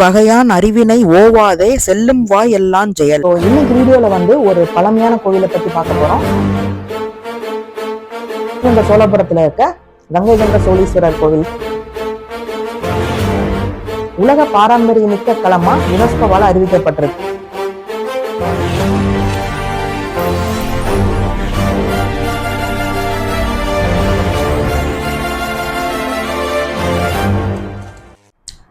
வகையான் அறிவினை ஓவாதே செல்லும் வாய் எல்லாம் செயல் இன்னைக்கு வீடியோல வந்து ஒரு பழமையான கோவிலை பத்தி பார்க்க போறோம். இந்த சோழபுரத்துல இருக்க கங்கை கொண்ட சோழீஸ்வரர் கோவில். உலக பாரம்பரிய மிக்க களமா யுனெஸ்கோவால் அறிவிக்கப்பட்டிருக்கு.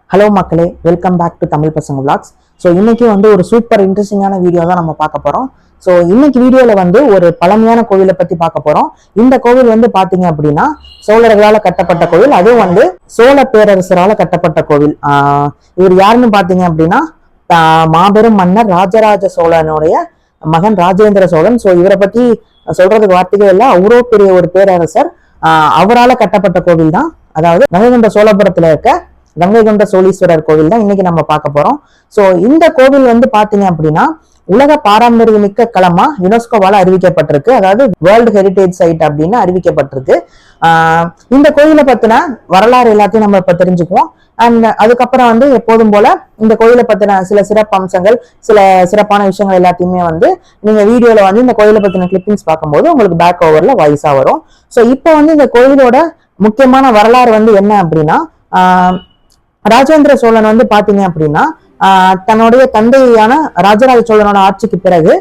ஹலோ மக்களே வெல்கம் பேக் டு தமிழ் பசங்க விளாக்ஸ் ஸோ இன்னைக்கு வந்து ஒரு சூப்பர் இன்ட்ரெஸ்டிங்கான வீடியோ தான் நம்ம பார்க்க போறோம். ஸோ இன்னைக்கு வீடியோல வந்து ஒரு பழமையான கோவிலை பத்தி பார்க்க போறோம். இந்த கோவில் வந்து பாத்தீங்க அப்படின்னா சோழர்களால கட்டப்பட்ட கோவில். அதுவும் வந்து சோழ பேரரசரால கட்டப்பட்ட கோவில். ஆஹ் இவர் யாருன்னு பாத்தீங்க அப்படின்னா ஆஹ் மாபெரும் மன்னர் ராஜராஜ சோழனுடைய மகன் ராஜேந்திர சோழன். ஸோ இவரை பத்தி சொல்றதுக்கு வார்த்தைகள் இல்லை. அவ்வளோ பெரிய ஒரு பேரரசர். ஆஹ் அவரால கட்டப்பட்ட கோவில் தான். அதாவது கங்கை சோழபுரத்தில் சோழபுரத்துல இருக்க கங்கை கொண்ட சோழீஸ்வரர் கோவில் தான் இன்னைக்கு நம்ம பார்க்க போறோம். சோ இந்த கோவில் வந்து பாத்தீங்க அப்படின்னா உலக பாரம்பரிய மிக்க களமா யுனெஸ்கோவால அறிவிக்கப்பட்டிருக்கு. அதாவது வேர்ல்டு ஹெரிடேஜ் சைட் அப்படின்னு அறிவிக்கப்பட்டிருக்கு. இந்த கோயிலை பத்தின வரலாறு எல்லாத்தையும் நம்ம இப்ப தெரிஞ்சுக்குவோம். அண்ட் அதுக்கப்புறம் வந்து எப்போதும் போல இந்த கோயிலை பத்தின சில சிறப்பு அம்சங்கள் சில சிறப்பான விஷயங்கள் எல்லாத்தையுமே வந்து நீங்க வீடியோல வந்து இந்த கோயிலை பத்தின கிளிப்பிங்ஸ் பார்க்கும்போது உங்களுக்கு பேக் ஓவர்ல வாய்ஸா வரும். சோ இப்போ வந்து இந்த கோயிலோட முக்கியமான வரலாறு வந்து என்ன அப்படின்னா ராஜேந்திர சோழன் வந்து பாத்தீங்க அப்படின்னா தன்னுடைய தந்தையான ராஜராஜ சோழனோட ஆட்சிக்கு பிறகு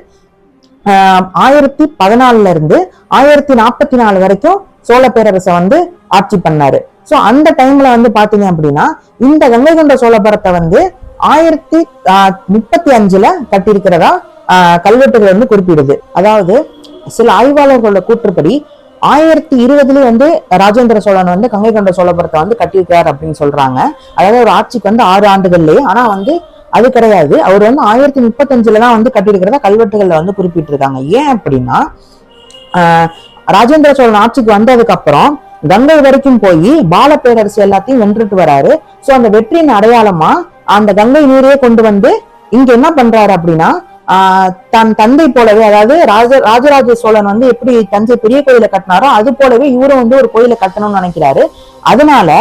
ஆயிரத்தி பதினாலுல இருந்து ஆயிரத்தி நாற்பத்தி நாலு வரைக்கும் சோழ பேரரசை வந்து ஆட்சி பண்ணாரு. சோ அந்த டைம்ல வந்து பாத்தீங்க அப்படின்னா இந்த கங்கை கொண்ட சோழபுரத்தை வந்து ஆயிரத்தி ஆஹ் முப்பத்தி அஞ்சுல கட்டியிருக்கிறதா ஆஹ் கல்வெட்டுகள் வந்து குறிப்பிடுது. அதாவது சில ஆய்வாளர்களோட கூற்றுப்படி ஆயிரத்தி இருபதுல வந்து ராஜேந்திர சோழன் வந்து கங்கை கொண்ட சோழபுரத்தை வந்து கட்டியிருக்கார் அப்படின்னு சொல்றாங்க. அதாவது ஒரு ஆட்சிக்கு வந்து ஆறு ஆண்டுகள்லயே. ஆனா வந்து அது கிடையாது. அவர் வந்து ஆயிரத்தி முப்பத்தஞ்சுல தான் வந்து கட்டியிருக்கிறதா கல்வெட்டுகள்ல வந்து குறிப்பிட்டிருக்காங்க. ஏன் அப்படின்னா ஆஹ் ராஜேந்திர சோழன் ஆட்சிக்கு வந்ததுக்கு அப்புறம் கங்கை வரைக்கும் போய் பால பேரரசு எல்லாத்தையும் வென்றுட்டு வராரு. சோ அந்த வெற்றியின் அடையாளமா அந்த கங்கை நீரையே கொண்டு வந்து இங்க என்ன பண்றாரு அப்படின்னா தன் தந்தை போலவே அதாவது ராஜ ராஜராஜ சோழன் வந்து எப்படி தஞ்சை பெரிய கோயிலை கட்டினாரோ அது போலவே இவரும் வந்து ஒரு கோயிலை கட்டணும்னு நினைக்கிறாரு. அதனால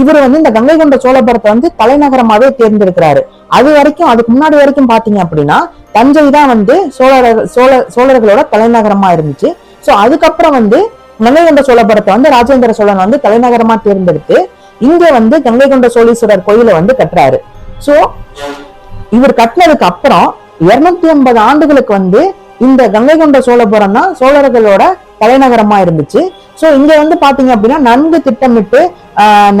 இவர் வந்து இந்த கங்கை கொண்ட சோழபுரத்தை வந்து தலைநகரமாவே தேர்ந்தெடுக்கிறாரு. அது வரைக்கும் அதுக்கு முன்னாடி வரைக்கும் பாத்தீங்க அப்படின்னா தஞ்சை தான் வந்து சோழர் சோழ சோழர்களோட தலைநகரமா இருந்துச்சு. சோ அதுக்கப்புறம் வந்து கங்கை கொண்ட சோழபுரத்தை வந்து ராஜேந்திர சோழன் வந்து தலைநகரமா தேர்ந்தெடுத்து இங்க வந்து கங்கை கொண்ட சோழீஸ்வரர் கோயிலை வந்து கட்டுறாரு. சோ இவர் கட்டினதுக்கு அப்புறம் இருநூத்தி ஐம்பது ஆண்டுகளுக்கு வந்து இந்த கங்கை கொண்ட சோழபுரம் தான் சோழர்களோட தலைநகரமா இருந்துச்சு. ஸோ இங்க வந்து பாத்தீங்க அப்படின்னா நன்கு திட்டமிட்டு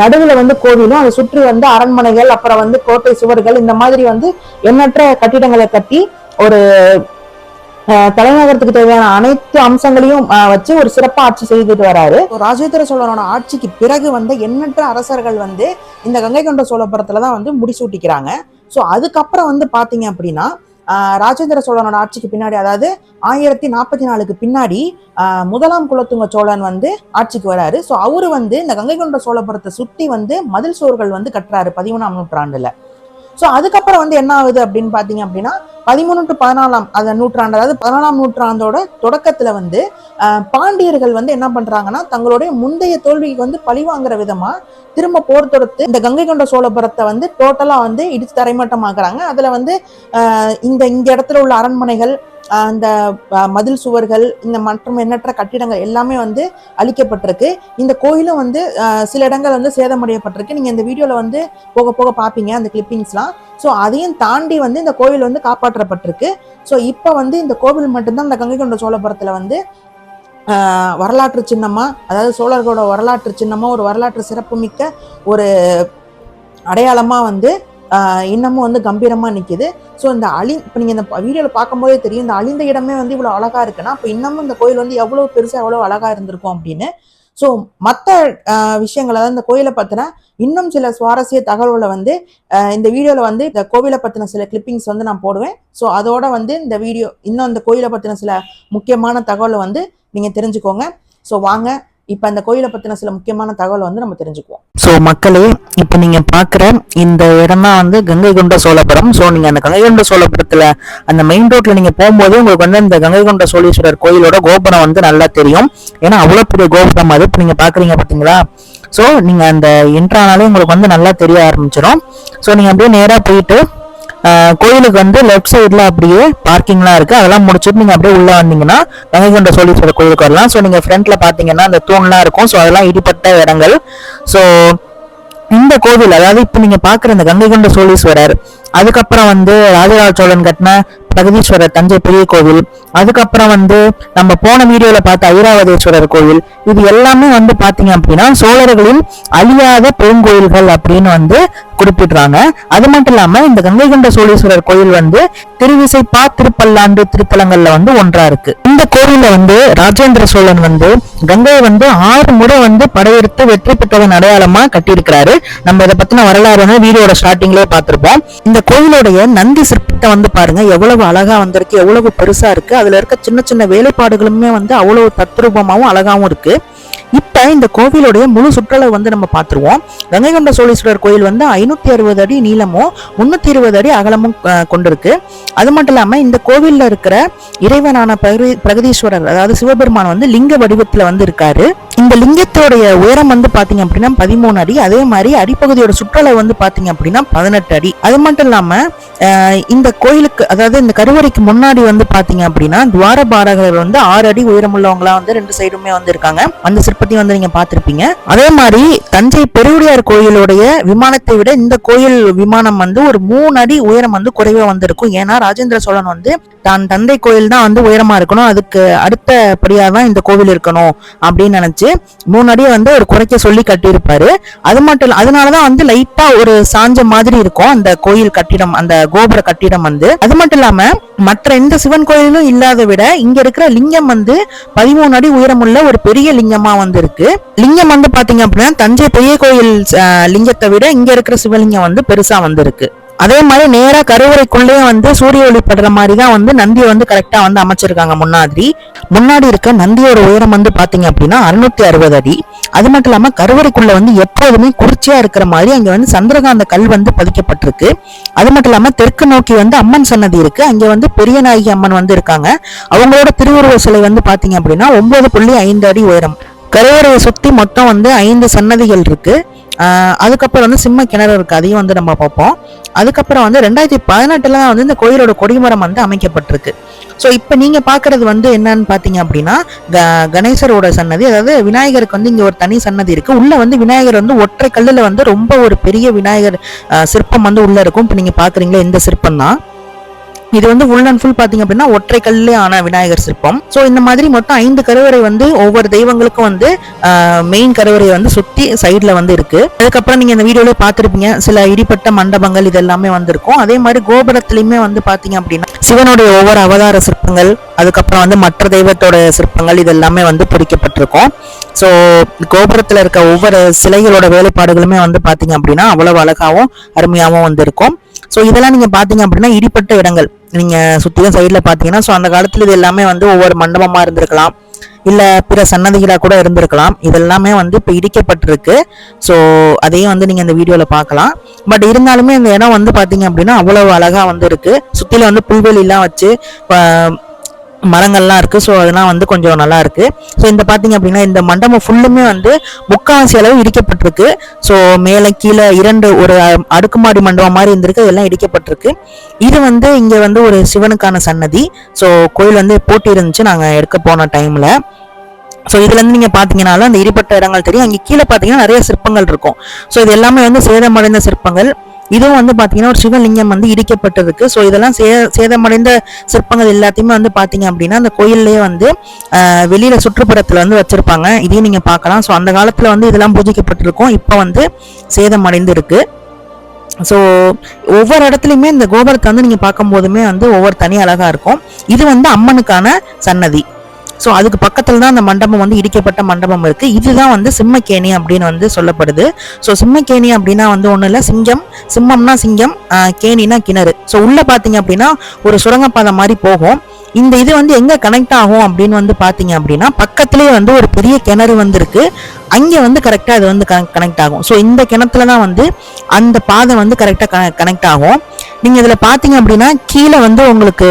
நடுவில் நடுவுல வந்து கோவிலும் அதை சுற்றி வந்து அரண்மனைகள் அப்புறம் வந்து கோட்டை சுவர்கள் இந்த மாதிரி வந்து எண்ணற்ற கட்டிடங்களை கட்டி ஒரு தலைநகரத்துக்கு தேவையான அனைத்து அம்சங்களையும் வச்சு ஒரு சிறப்பா ஆட்சி செய்துட்டு வராரு. ராஜேந்திர சோழனோட ஆட்சிக்கு பிறகு வந்து எண்ணற்ற அரசர்கள் வந்து இந்த கங்கை கொண்ட சோழபுரத்துல தான் வந்து முடிசூட்டிக்கிறாங்க. சோ அதுக்கப்புறம் வந்து பாத்தீங்க அப்படின்னா ராஜேந்திர சோழனோட ஆட்சிக்கு பின்னாடி அதாவது ஆயிரத்தி நாற்பத்தி நாலுக்கு பின்னாடி முதலாம் குலத்துங்க சோழன் வந்து ஆட்சிக்கு வராரு. ஸோ அவரு வந்து இந்த கங்கை கொண்ட சோழபுரத்தை சுற்றி வந்து மதில் சோர்கள் வந்து கட்டுறாரு பதிமூணாம் நூற்றாண்டுல. ஸோ அதுக்கப்புறம் வந்து என்ன ஆகுது அப்படின்னு பார்த்தீங்க அப்படின்னா பதிமூணு டு பதினாலாம் அந்த நூற்றாண்டு அதாவது பதினாலாம் நூற்றாண்டோட தொடக்கத்தில் வந்து பாண்டியர்கள் வந்து என்ன பண்றாங்கன்னா தங்களுடைய முந்தைய தோல்விக்கு வந்து பழிவாங்குற விதமா திரும்ப போர் தொடுத்து இந்த கங்கை கொண்ட சோழபுரத்தை வந்து டோட்டலாக வந்து இடித்து தரைமட்டமாக்குறாங்க. அதில் வந்து இந்த இந்த இடத்துல உள்ள அரண்மனைகள் அந்த மதில் சுவர்கள் இந்த மற்றும் எண்ணற்ற கட்டிடங்கள் எல்லாமே வந்து அழிக்கப்பட்டிருக்கு. இந்த கோயிலும் வந்து சில இடங்கள் வந்து சேதமடையப்பட்டிருக்கு. நீங்க இந்த வீடியோல வந்து போக போக பாப்பீங்க அந்த கிளிப்பிங்ஸ்லாம் ஸோ அதையும் தாண்டி வந்து இந்த கோயில் வந்து காப்பாற்றப்பட்டிருக்கு. ஸோ இப்போ வந்து இந்த கோவில் மட்டும்தான் இந்த கங்கை கொண்ட சோழபுரத்தில் வந்து வரலாற்று சின்னமா அதாவது சோழர்களோட வரலாற்று சின்னமா ஒரு வரலாற்று சிறப்புமிக்க ஒரு அடையாளமா வந்து இன்னமும் வந்து கம்பீரமா நிக்குது. ஸோ இந்த அழி இப்போ நீங்க இந்த வீடியோல பார்க்கும்போதே தெரியும் இந்த அழிந்த இடமே வந்து இவ்வளவு அழகா இருக்குன்னா அப்போ இன்னமும் இந்த கோயில் வந்து எவ்வளவு பெருசா எவ்வளவு அழகா இருந்திருக்கும் அப்படின்னு. ஸோ மற்ற விஷயங்கள் அதாவது இந்த கோயிலை பத்தின இன்னும் சில சுவாரஸ்ய தகவல்களை வந்து இந்த வீடியோவில் வந்து இந்த கோவிலை பற்றின சில கிளிப்பிங்ஸ் வந்து நான் போடுவேன். ஸோ அதோட வந்து இந்த வீடியோ இன்னும் இந்த கோயிலை பற்றின சில முக்கியமான தகவலை வந்து நீங்கள் தெரிஞ்சுக்கோங்க. ஸோ வாங்க இப்போ அந்த கோயிலை பற்றின சில முக்கியமான தகவலை வந்து நம்ம தெரிஞ்சுக்குவோம். ஸோ மக்களே இப்போ நீங்கள் பார்க்குற இந்த இடம் தான் வந்து கங்கை கொண்ட சோழபுரம். ஸோ நீங்கள் அந்த கங்கை கொண்ட சோழபுரத்தில் அந்த மெயின் ரோட்டில் நீங்கள் போகும்போது உங்களுக்கு வந்து இந்த கங்கை கொண்ட சோழீஸ்வரர் கோயிலோட கோபுரம் வந்து நல்லா தெரியும். ஏன்னா அவ்வளோ பெரிய கோபுரம் அது. இப்போ நீங்கள் பார்க்குறீங்க பார்த்தீங்களா ஸோ நீங்கள் அந்த என்ட்ரானாலே உங்களுக்கு வந்து நல்லா தெரிய ஆரம்பிச்சிடும் ஸோ நீங்கள் அப்படியே நேராக போயிட்டு கோயிலுக்கு வந்து லெஃப்ட் சைடில் அப்படியே பார்க்கிங்லாம் இருக்குது அதெல்லாம் முடிச்சுட்டு நீங்கள் அப்படியே உள்ளே வந்தீங்கன்னா கங்கை கொண்ட சோழீஸ்வரர் கோயிலுக்கு வரலாம். ஸோ நீங்கள் ஃப்ரண்ட்டில் பார்த்தீங்கன்னா அந்த தூண்லாம் இருக்கும். ஸோ அதெல்லாம் இடிப்பட்ட இடங்கள். ஸோ இந்த கோவில் அதாவது இப்போ நீங்கள் பார்க்குற இந்த கங்கை கொண்ட சோழீஸ்வரர் அதுக்கப்புறம் வந்து ராஜராஜ சோழன் கட்டின பிரகதீஸ்வரர் தஞ்சை பெரிய கோவில். அதுக்கப்புறம் வந்து நம்ம போன வீடியோல பார்த்த ஐராவதேஸ்வரர் கோவில். இது எல்லாமே வந்து பாத்தீங்க அப்படின்னா சோழர்களின் அழியாத பெருங்கோயில்கள் அப்படின்னு வந்து குறிப்பிடுறாங்க. அது மட்டும் இல்லாம இந்த கங்கை கொண்ட சோழீஸ்வரர் கோயில் வந்து திருவிசைப்பா திருப்பல்லாண்டு திருத்தலங்கள்ல வந்து ஒன்றா இருக்கு. இந்த கோவில்ல வந்து ராஜேந்திர சோழன் வந்து கங்கையை வந்து ஆறு முறை வந்து படையெடுத்து வெற்றி பெற்றதன் அடையாளமா கட்டியிருக்கிறாரு. நம்ம இதை பத்தின வரலாறு வந்து வீடியோட ஸ்டார்டிங்லேயே பார்த்திருப்போம். இந்த கோவிலுடைய நந்தி சிற்பத்தை வந்து பாருங்க எவ்வளவு அழகாக வந்திருக்கு எவ்வளவு பெருசாக இருக்குது அதில் இருக்க சின்ன சின்ன வேலைப்பாடுகளுமே வந்து அவ்வளோ தத்ரூபமாகவும் அழகாகவும் இருக்குது இப்போ இந்த கோவிலுடைய முழு சுற்றளவு வந்து நம்ம பார்த்துருவோம். கங்கை கொண்ட சோழீஸ்வரர் கோயில் வந்து ஐநூற்றி அறுபது அடி நீளமும் முந்நூற்றி இருபது அடி அகலமும் கொண்டிருக்கு. அது மட்டும் இல்லாமல் இந்த கோவிலில் இருக்கிற இறைவனான பிரகதீஸ்வரர் அதாவது சிவபெருமான் வந்து லிங்க வடிவத்தில் வந்து இருக்காரு. இந்த லிங்கத்தோடைய உயரம் வந்து பாத்தீங்க அப்படின்னா பதிமூணு அடி. அதே மாதிரி அடிப்பகுதியோட சுற்றளவு வந்து பாத்தீங்க அப்படின்னா பதினெட்டு அடி. அது மட்டும் இல்லாம இந்த கோயிலுக்கு அதாவது இந்த கருவறைக்கு முன்னாடி வந்து பாத்தீங்க அப்படின்னா துவாரபாரகர் வந்து ஆறு அடி உயரமுள்ளவங்களா வந்து ரெண்டு சைடுமே வந்து இருக்காங்க. அந்த சிற்பத்தையும் வந்து நீங்க பார்த்துருப்பீங்க. அதே மாதிரி தஞ்சை பெருவுடையார் கோயிலுடைய விமானத்தை விட இந்த கோயில் விமானம் வந்து ஒரு மூணு அடி உயரம் வந்து குறைவா வந்திருக்கும். ஏன்னா ராஜேந்திர சோழன் வந்து தான் தந்தை கோயில் தான் வந்து உயரமா இருக்கணும். அதுக்கு அடுத்தபடியா தான் இந்த கோவில் இருக்கணும் அப்படின்னு நினைச்சு மூணு அடியை வந்து ஒரு குறைக்க சொல்லி கட்டியிருப்பாரு. அது மட்டும் இல்ல அதனாலதான் வந்து லைட்டா ஒரு சாஞ்ச மாதிரி இருக்கும் அந்த கோயில் கட்டிடம் அந்த கோபுர கட்டிடம் வந்து. அது மட்டும் இல்லாம மற்ற எந்த சிவன் கோயிலும் இல்லாத விட இங்க இருக்கிற லிங்கம் வந்து பதிமூணு அடி உயரமுள்ள ஒரு பெரிய லிங்கமா வந்து இருக்கு. லிங்கம் வந்து பாத்தீங்க அப்படின்னா தஞ்சை பெரிய கோயில் லிங்கத்தை விட இங்க இருக்கிற சிவலிங்கம் வந்து பெருசா வந்திருக்கு அதே மாதிரி நேராக கருவறைக்குள்ளேயே வந்து சூரிய ஒளி படுற மாதிரி தான் வந்து நந்தியை வந்து கரெக்டாக வந்து அமைச்சிருக்காங்க முன்னாடி. முன்னாடி இருக்க நந்தியோட உயரம் வந்து பார்த்தீங்க அப்படின்னா அறுநூத்தி அறுபது அடி. அது மட்டும் இல்லாமல் கருவறைக்குள்ள வந்து எப்போதுமே குறிச்சியா இருக்கிற மாதிரி அங்கே வந்து சந்திரகாந்த கல் வந்து பதிக்கப்பட்டிருக்கு. அது மட்டும் இல்லாமல் தெற்கு நோக்கி வந்து அம்மன் சன்னதி இருக்கு. அங்கே வந்து பெரிய நாயகி அம்மன் வந்து இருக்காங்க. அவங்களோட திருவுருவ சிலை வந்து பார்த்தீங்க அப்படின்னா ஒன்பது புள்ளி ஐந்து அடி உயரம். கருவறையை சுற்றி மொத்தம் வந்து ஐந்து சன்னதிகள் இருக்குது அதுக்கப்புறம் வந்து சிம்ம கிணறு இருக்கு அதையும் வந்து நம்ம பார்ப்போம். அதுக்கப்புறம் வந்து ரெண்டாயிரத்தி பதினெட்டில் தான் வந்து இந்த கோயிலோட கொடிமரம் வந்து அமைக்கப்பட்டிருக்கு. ஸோ இப்போ நீங்கள் பார்க்குறது வந்து என்னன்னு பார்த்தீங்க அப்படின்னா க- கணேசரோட சன்னதி அதாவது விநாயகருக்கு வந்து இங்கே ஒரு தனி சன்னதி இருக்குது உள்ளே வந்து விநாயகர் வந்து ஒற்றை கல்லில் வந்து ரொம்ப ஒரு பெரிய விநாயகர் சிற்பம் வந்து உள்ளே இருக்கும். இப்போ நீங்கள் பார்க்குறீங்களா இந்த சிற்பம் தான் இது வந்து ஃபுல் அண்ட் ஃபுல் பாத்தீங்க அப்படின்னா ஒற்றை கல்லே ஆன விநாயகர் சிற்பம். ஸோ இந்த மாதிரி மொத்தம் ஐந்து கருவறை வந்து ஒவ்வொரு தெய்வங்களுக்கும் வந்து மெயின் கருவறை வந்து சுத்தி சைட்ல வந்து இருக்கு. அதுக்கப்புறம் நீங்க இந்த வீடியோல பாத்திருப்பீங்க சில இடிப்பட்ட மண்டபங்கள் இது எல்லாமே வந்திருக்கும். அதே மாதிரி கோபுரத்திலயுமே வந்து பாத்தீங்க அப்படின்னா சிவனுடைய ஒவ்வொரு அவதார சிற்பங்கள் அதுக்கப்புறம் வந்து மற்ற தெய்வத்தோட சிற்பங்கள் இது எல்லாமே வந்து பொறிக்கப்பட்டிருக்கும் ஸோ கோபுரத்தில் இருக்க ஒவ்வொரு சிலைகளோட வேலைப்பாடுகளுமே வந்து பார்த்தீங்க அப்படின்னா அவ்வளவு அழகாகவும் அருமையாகவும் வந்து இருக்கும் ஸோ இதெல்லாம் நீங்கள் பார்த்தீங்க அப்படின்னா இடிப்பட்ட இடங்கள். நீங்கள் சுற்றிலும் சைடில் பார்த்தீங்கன்னா ஸோ அந்த காலத்தில் இது எல்லாமே வந்து ஒவ்வொரு மண்டபமாக இருந்திருக்கலாம். இல்லை பிற சன்னதிகளாக கூட இருந்திருக்கலாம். இதெல்லாமே வந்து இப்போ இடிக்கப்பட்டிருக்கு. ஸோ அதையும் வந்து நீங்கள் இந்த வீடியோவில் பார்க்கலாம் பட் இருந்தாலுமே இந்த இடம் வந்து பார்த்தீங்க அப்படின்னா அவ்வளோ அழகாக வந்து இருக்குது சுற்றிலும் வந்து புல்வெளிலாம் வச்சு மரங்கள்லாம் இருக்கு. ஸோ அதெல்லாம் வந்து கொஞ்சம் நல்லா இருக்கு ஸோ இந்த பார்த்தீங்க அப்படின்னா இந்த மண்டபம் ஃபுல்லுமே வந்து முக்காவாசி அளவு இடிக்கப்பட்டிருக்கு. ஸோ மேலே கீழே இரண்டு ஒரு அடுக்குமாடி மண்டபம் மாதிரி இருந்திருக்கு. அதெல்லாம் இடிக்கப்பட்டிருக்கு. இது வந்து இங்கே வந்து ஒரு சிவனுக்கான சன்னதி. ஸோ கோயில் வந்து போட்டி இருந்துச்சு. நாங்கள் எடுக்க போன டைம்ல ஸோ இதுல இருந்து நீங்க பாத்தீங்கன்னாலும் அந்த இடிப்பட்ட இடங்கள் தெரியும். அங்கே கீழே பாத்தீங்கன்னா நிறைய சிற்பங்கள் இருக்கும். ஸோ இது எல்லாமே வந்து சேதமடைந்த சிற்பங்கள். இதுவும் வந்து பார்த்தீங்கன்னா ஒரு சிவலிங்கம் வந்து இடிக்கப்பட்டிருக்கு ஸோ இதெல்லாம் சே சேதமடைந்த சிற்பங்கள் எல்லாத்தையுமே வந்து பார்த்தீங்க அப்படின்னா அந்த கோயில்லேயே வந்து வெளியில் சுற்றுப்புறத்தில் வந்து வச்சுருப்பாங்க. இதையும் நீங்கள் பார்க்கலாம். ஸோ அந்த காலத்தில் வந்து இதெல்லாம் பூஜிக்கப்பட்டிருக்கும். இப்போ வந்து சேதமடைந்து இருக்கு ஸோ ஒவ்வொரு இடத்துலையுமே இந்த கோபுரத்தை வந்து நீங்கள் பார்க்கும்போதுமே வந்து ஒவ்வொரு தனி அழகாக இருக்கும். இது வந்து அம்மனுக்கான சன்னதி. ஸோ அதுக்கு பக்கத்தில் தான் அந்த மண்டபம் வந்து இடிக்கப்பட்ட மண்டபம் இருக்குது இதுதான் வந்து சிம்மக்கேணி அப்படின்னு வந்து சொல்லப்படுது. ஸோ சிம்மக்கேணி அப்படின்னா வந்து ஒன்றும் இல்லை. சிங்கம் சிம்மம்னா சிங்கம் கேணினா கிணறு. ஸோ உள்ளே பார்த்தீங்க அப்படின்னா ஒரு சுரங்கப்பாதை மாதிரி போகும். இந்த இது வந்து எங்கே கனெக்ட் ஆகும் அப்படின்னு வந்து பார்த்தீங்க அப்படின்னா பக்கத்துலேயே வந்து ஒரு பெரிய கிணறு வந்துருக்கு. அங்கே வந்து கரெக்டாக அது வந்து கனெக்ட் ஆகும். ஸோ இந்த கிணத்துல தான் வந்து அந்த பாதை வந்து கரெக்டாக கனெக்ட் ஆகும். நீங்கள் இதில் பார்த்தீங்க அப்படின்னா கீழே வந்து உங்களுக்கு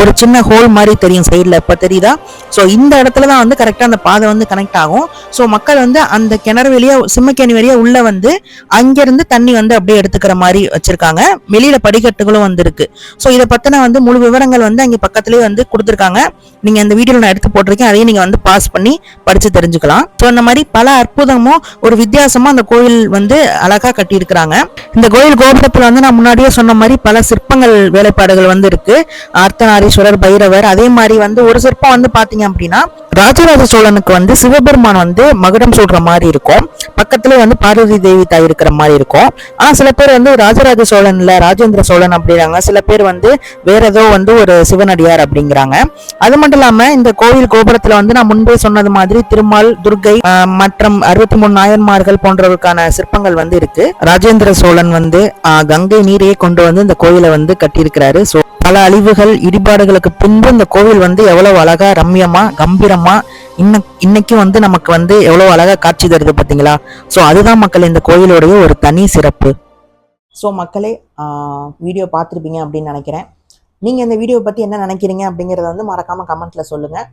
ஒரு சின்ன ஹோல் மாதிரி தெரியும் சைடில் இப்போ தெரியுதா? ஸோ இந்த இடத்துல தான் வந்து கரெக்டாக அந்த பாதை வந்து கனெக்ட் ஆகும். ஸோ மக்கள் வந்து அந்த கிணறு வெளியே சிம்மக்கேணி வழியாக உள்ளே வந்து அங்கேருந்து தண்ணி வந்து அப்படியே எடுத்துக்கிற மாதிரி வச்சுருக்காங்க. வெளியில் படிக்கட்டுகளும் வந்துருக்கு. ஸோ இதை பற்றின வந்து முழு விவரங்கள் வந்து அங்கே பக்கத்துலேயே வந்து கொடுத்துருக்காங்க. நீங்கள் இந்த வீடியோவில் நான் எடுத்து போட்டிருக்கேன். அதையும் நீங்கள் வந்து பாஸ் பண்ணி படித்து தெரிஞ்சுக்கலாம். ஸோ இந்த மாதிரி பல அற்புதமும் ஒரு வித்தியாசமாக அந்த கோயில் வந்து அழகா கட்டியிருக்கிறாங்க. இந்த கோயில் கோபுரத்தில் வந்து நான் முன்னாடியே சொன்ன மாதிரி பல சிற்பங்கள் வேலைப்பாடுகள் வந்து இருக்கு. அர்த்தநாரீஸ்வரர் பைரவர் அதே மாதிரி வந்து ஒரு சிற்பம் வந்து பார்த்தீங்க அப்படின்னா ராஜராஜ சோழனுக்கு வந்து சிவபெருமான் வந்து மகுடம் சூடுற மாதிரி இருக்கும். பக்கத்துல வந்து பார்வதி தேவி தாய் இருக்கிற மாதிரி இருக்கும். ஆனா சில பேர் வந்து ராஜராஜ சோழன் ராஜேந்திர சோழன் அப்படிங்கிறாங்க சில பேர் வந்து வேற ஏதோ வந்து ஒரு சிவனடியார் அப்படிங்கிறாங்க. அது மட்டும் இல்லாம இந்த கோவில் கோபுரத்துல வந்து நான் முன்பே சொன்னது மாதிரி திருமால் துர்கை மற்றும் அறுபத்தி மூணு நாயன்மார்கள் போன்றவருக்கான சிற்பங்கள் வந்து இருக்கு. ராஜேந்திர சோழன் வந்து ஆஹ், கங்கை நீரையே கொண்டு வந்து இந்த கோயிலை வந்து கட்டியிருக்கிறாரு. ஸோ பல அழிவுகள் இடிபாடுகளுக்கு பின்பு இந்த கோவில் வந்து எவ்வளவு அழகா ரம்யமா கம்பீரமா இன்ன இன்னைக்கும் வந்து நமக்கு வந்து எவ்வளவு அழகா காட்சி தருது பாத்தீங்களா? ஸோ அதுதான் மக்கள் இந்த கோயிலுடைய ஒரு தனி சிறப்பு. ஸோ மக்களே வீடியோ பார்த்துருப்பீங்க அப்படின்னு நினைக்கிறேன். நீங்கள் இந்த வீடியோ பற்றி என்ன நினைக்கிறீங்க அப்படிங்கிறத வந்து மறக்காமல் கமெண்ட்டில் சொல்லுங்கள்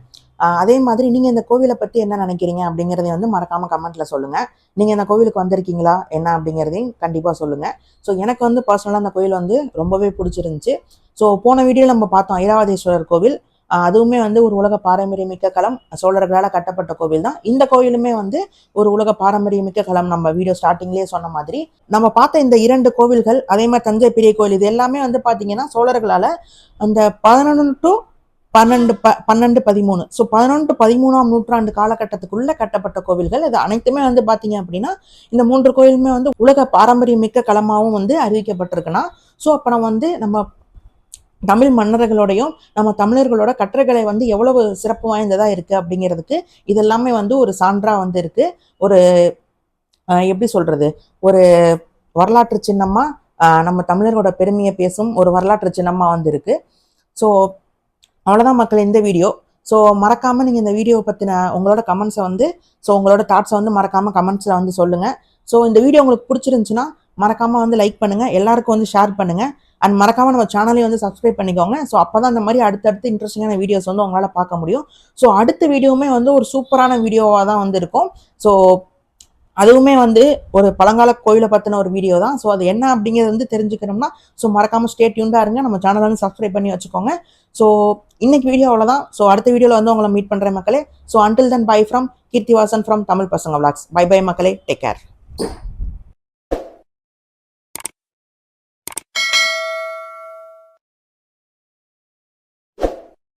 அதே மாதிரி நீங்கள் இந்த கோவிலை பற்றி என்ன நினைக்கிறீங்க அப்படிங்கிறதையும் வந்து மறக்காமல் கமெண்ட்டில் சொல்லுங்கள் நீங்கள் இந்த கோவிலுக்கு வந்திருக்கீங்களா? என்ன அப்படிங்கிறதையும் கண்டிப்பாக சொல்லுங்கள் ஸோ எனக்கு வந்து பர்சனலாக அந்த கோவில் வந்து ரொம்பவே பிடிச்சிருந்துச்சு. ஸோ போன வீடியோவில் நம்ம பார்த்தோம் ஐராவதீஸ்வரர் கோவில். அதுவுமே வந்து ஒரு உலக பாரம்பரியமிக்க களம். சோழர்களால் கட்டப்பட்ட கோவில் தான் இந்த கோயிலுமே வந்து ஒரு உலக பாரம்பரியமிக்க களம் நம்ம வீடியோ ஸ்டார்டிங்லேயே சொன்ன மாதிரி. நம்ம பார்த்த இந்த இரண்டு கோவில்கள் அதே மாதிரி தஞ்சை பெரிய கோயில் இது எல்லாமே வந்து பார்த்தீங்கன்னா சோழர்களால் அந்த பதினொன்று டு பன்னெண்டு ப பன்னெண்டு பதிமூணு. ஸோ பதினொன்று டு பதிமூணாம் நூற்றாண்டு காலகட்டத்துக்குள்ளே கட்டப்பட்ட கோவில்கள். இது அனைத்துமே வந்து பார்த்தீங்க அப்படின்னா இந்த மூன்று கோயிலுமே வந்து உலக பாரம்பரியமிக்க களமாகவும் வந்து அறிவிக்கப்பட்டிருக்குன்னா ஸோ அப்போ நம்ம வந்து நம்ம தமிழ் மன்னர்களோடையும் நம்ம தமிழர்களோட கற்றகளை வந்து எவ்வளவு சிறப்பு வாய்ந்ததா இருக்கு அப்படிங்கிறதுக்கு இதெல்லாமே வந்து ஒரு சான்றா வந்து இருக்கு. ஒரு எப்படி சொல்றது? ஒரு வரலாற்று சின்னமா நம்ம தமிழர்களோட பெருமையை பேசும் ஒரு வரலாற்று சின்னமா வந்து இருக்கு. ஸோ அவ்வளோதான் மக்கள் இந்த வீடியோ. ஸோ மறக்காம நீங்க இந்த வீடியோவை பத்தின உங்களோட கமெண்ட்ஸை வந்து ஸோ உங்களோட தாட்ஸை வந்து மறக்காம கமெண்ட்ஸில் வந்து சொல்லுங்க. ஸோ இந்த வீடியோ உங்களுக்கு பிடிச்சிருந்துச்சுன்னா மறக்காம வந்து லைக் பண்ணுங்க. எல்லாருக்கும் வந்து ஷேர் பண்ணுங்க. அண்ட் மறக்காமல் நம்ம சேனலையும் வந்து சப்ஸ்கிரைப் பண்ணிக்கோங்க. ஸோ அப்போ தான் அந்த மாதிரி அடுத்தடுத்து இன்ட்ரெஸ்டிங்கான வீடியோஸ் வந்து உங்களால் பார்க்க முடியும். ஸோ அடுத்த வீடியோவுமே வந்து ஒரு சூப்பரான வீடியோவாக தான் வந்து இருக்கும். ஸோ அதுவுமே வந்து ஒரு பழங்கால கோயிலை பற்றின ஒரு வீடியோ தான். ஸோ அது என்ன அப்படிங்கிறது வந்து தெரிஞ்சுக்கணும்னா ஸோ மறக்காமல் ஸ்டே டியூண்டாக இருங்க. நம்ம சேனலை வந்து சப்ஸ்கிரைப் பண்ணி வச்சுக்கோங்க. ஸோ இன்னைக்கு வீடியோ அவ்வளோதான் ஸோ அடுத்த வீடியோவில் வந்து உங்களை மீட் பண்ணுறேன் மக்களே. So until then bye from Keerthivasan from Tamil பசங்க விளாக்ஸ் பை பை மக்களே. Take care